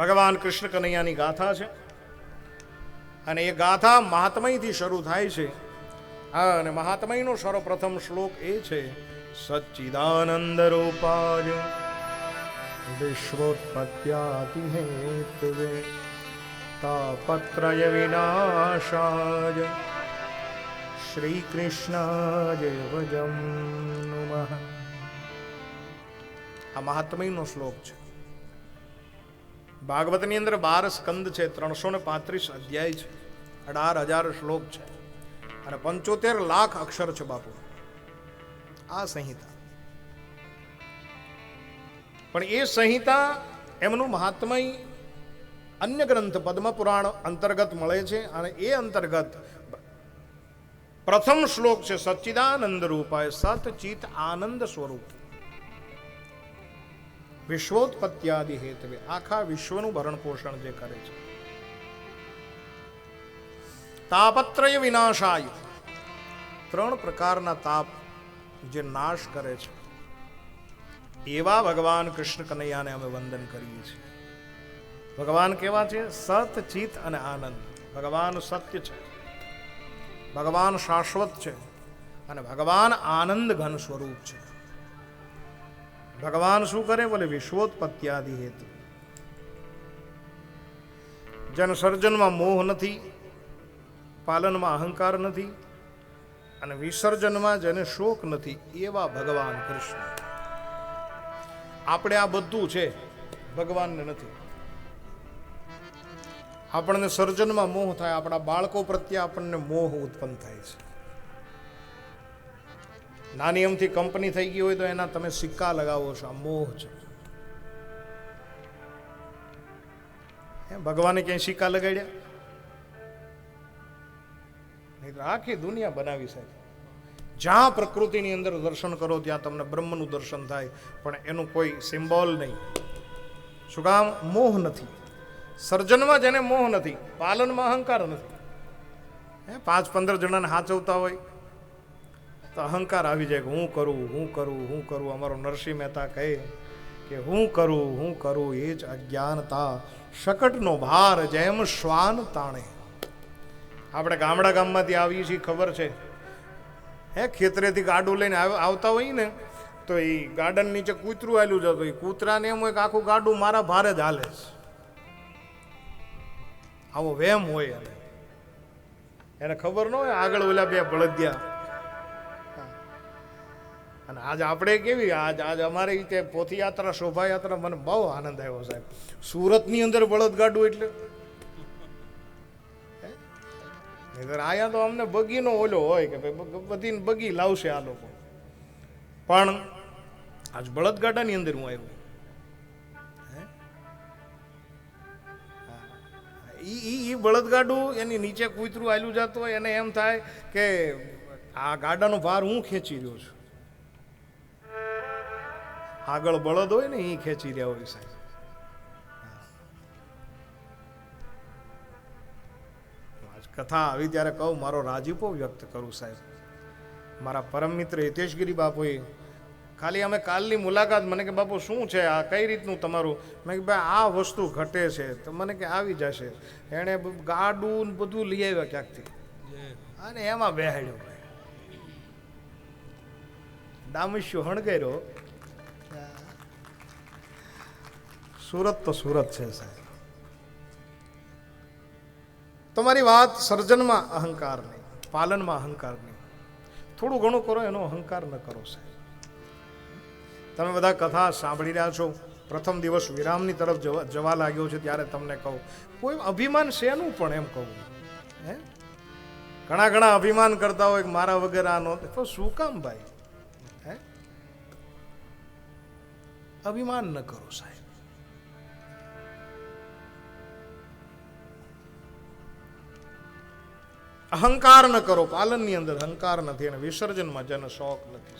ભગવાન કૃષ્ણ કનૈયાની ગાથા છે. અને એ ગાથા મહાત્મયથી શરૂ થાય છે. અને મહાત્મયનો સર્વપ્રથમ શ્લોક એ છે, સચ્ચિદાનંદ રૂપાજ વિશ્વોત્પત્યાતિ હેતુવે, તાપત્રય વિનાશાય શ્રી કૃષ્ણાય વજમ નમઃ. આ મહાત્મયનો શ્લોક છે. ભાગવતની અંદર બાર સ્કંદ છે, ત્રણસો ને પાંત્રીસ અધ્યાય છે. અઢાર હજાર શ્લોક છે. અને પંચોતેર લાખ અક્ષર છે બાપુ. આ સંહિતા. પણ એ સંહિતા એમનું મહાત્મય અન્ય ગ્રંથ પદ્મપુરાણ અંતર્ગત મળે છે અને એ અંતર્ગત પ્રથમ શ્લોક છે, સચ્ચિદાનંદ રૂપાય સતચિત આનંદ સ્વરૂપ. વિશ્વોત્પત્યાદિ હેતવે આખા વિશ્વનું ભરણ પોષણ જે કરે છે. તાપત્રય વિનાશાય. ત્રણ પ્રકારના તાપ જે નાશ કરે છે. એવા ભગવાન કૃષ્ણ કનૈયાને અમે વંદન કરીએ છીએ. ભગવાન કેવા છે? સત ચિત અને આનંદ. ભગવાન સત્ય છે. ભગવાન શાશ્વત છે. અને ભગવાન આનંદ ઘન સ્વરૂપ છે. ભગવાન શું કરે? બોલે વિશ્વોત્પત્યાદિ હેતુ. જેને સર્જનમાં મોહ નથી, પાલનમાં અહંકાર નથી, અને વિસર્જનમાં જેને શોક નથી, એવા ભગવાન કૃષ્ણ. આપણે આ બધું છે, ભગવાનને નથી. આપણને સર્જનમાં મોહ થાય, આપણા બાળકો પ્રત્યે આપણને મોહ ઉત્પન્ન થાય છે. નાની એમથી કંપની થઈ ગઈ હોય તો એના તમે સિક્કા લગાવો છો. આ મોહ છે. ભગવાને ક્યાંય સિક્કા લગાડ્યા? આખી દુનિયા બનાવી શકે. જ્યાં પ્રકૃતિની અંદર દર્શન કરો ત્યાં તમને બ્રહ્મનું દર્શન થાય, પણ એનું કોઈ સિમ્બોલ નહીં. શું કામ? મોહ નથી. સર્જનમાં જેને મોહ નથી, પાલનમાં અહંકાર નથી. હે, પાંચ પંદર જણાને હાચવતા હોય તો અહંકાર આવી જાય કે હું કરું હું કરું હું કરું. અમારો નરસિંહ મહેતા કહે કે હું કરું હું કરું, એ જ અજ્ઞાનતા. શકટનો ભાર જેમ શ્વાન તાણે. આપણે ગામડા ગામમાંથી આવીએ છીએ, ખબર છે? હે, ખેતરેથી ગાડું લઈને આવતા હોય ને, તો એ ગાર્ડન નીચે કૂતરું આવેલું જતું એ કૂતરાને એમ હોય કે આખું ગાડું મારા ભારે જ હાલે છે. આવો વેમ હોય એને. એને ખબર ન હોય આગળ ઓલા બે બળદિયા આજ આપણે કેવી? આજ આજ અમારી રીતે પોથયાત્રા, શોભાયાત્રા, મને બહુ આનંદ આવ્યો સાહેબ. સુરતની અંદર બળદગાડું એટલે. આયા તો અમને બગીનો ઓલો હોય કે ભાઈ બધીને બધી બગી લાવશે આ લોકો. પણ આજ બળદગાડાની અંદર હું આવ્યો. ઈ બળદગાડું એની નીચે કૂતરું આવેલું જતું હોય, એને એમ થાય કે આ ગાડાનો ભાર હું ખેંચી રહ્યો છું. આગળ બળદ હોય ને એ ખેંચી રહ્યા હોય સાહેબ. કથા આવી ત્યારે કહું, મારો રાજીપો વ્યક્ત કરું સાહેબ. મારા પરમ મિત્ર હિતેશગીરી બાપુએ, ખાલી અમે કાલની મુલાકાત. મને કે, બાપુ, શું છે? આ કઈ રીતનું તમારું? મેં કે, ભાઈ, આ વસ્તુ ઘટે છે. તો મને કે, આવી જશે. એણે ગાડું બધું લઈ આવ્યા ક્યાંકથી? અને એમાં બેહાડ્યો હણગેર્યો હણગાર્યો. સુરત તો સુરત છે, સાહેબ. તમારી વાત સર્જનમાં અહંકાર નહીં, પાલનમાં અહંકાર નહીં. થોડું ઘણું કરો, એનો અહંકાર ન કરો, સાહેબ. તમે બધા કથા સાંભળી રહ્યા છો. પ્રથમ દિવસ વિરામની તરફ જવા લાગ્યો છે, ત્યારે તમને કહું. કોઈ અભિમાન શેનું પણ એમ કહું? હે? ઘણા ઘણા અભિમાન કરતા હોય મારા વગર આ નો તો શું કામ ભાઈ? હે? અભિમાન ન કરો, સાહેબ. અહંકાર ન કરો. પાલનની અંદર અહંકાર નથી અને વિસર્જનમાં જેનો શોખ નથી.